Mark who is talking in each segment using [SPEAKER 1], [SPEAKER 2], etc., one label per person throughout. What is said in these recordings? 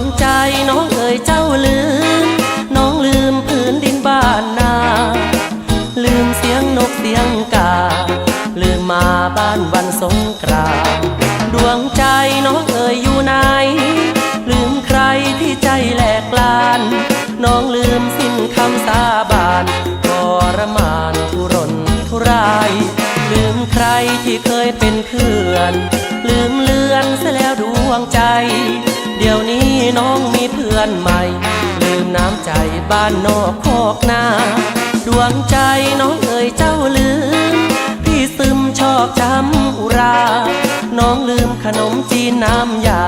[SPEAKER 1] งใจน้องเอ่ยเจ้าลืม น้องลืมพื้นดินบ้านนา ลืมเสียงนกเสียงกา ลืมมาบ้านวันสงกรานดวงใจน้องเอ่ยอยู่ไหน ลืมใครที่ใจแหลกลาน น้องลืมสิ้นคำสาบานทรมานทุรนทุราย ลืมใครที่เคยเป็นเพื่อน ลืมเลือนซะแล้วดวงใจ เดี๋ยวนี้น้องมีเพื่อนใหม่ ลืมน้ำใจบ้านนอกคอกนา ดวงใจน้องเอ่ยเจ้าลืม พี่ซึมชอบจำอุรา น้องลืมขนมจีนน้ำยา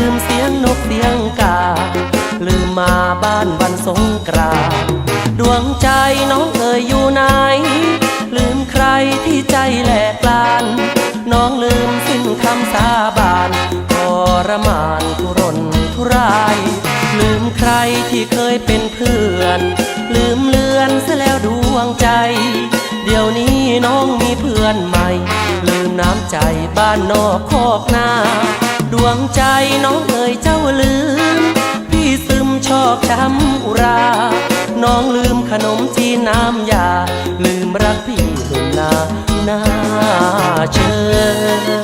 [SPEAKER 1] ลืมเสียงนกเสียงกา ลืมมาบ้านวันสงกรานต์ดวงใจน้องเอ่ยอยู่ไหน ลืมใครที่ใจแหลกลาน น้องลืมสิ้นคำสาบานทรมานทุรนทุราย ลืมใครที่เคยเป็นเพื่อน ลืมเลือนเสียแล้วดวงใจ เดี๋ยวนี้น้องมีเพื่อนใหม่ ลืมน้ำใจบ้านนอกคอกนา ดวงใจน้องเอ่ยเจ้าลืม พี่ซึมชอบช้ำอุรา น้องลืมขนมจีนน้ำยา ลืมรักพี่หนุ่มนาหน้าเชิญ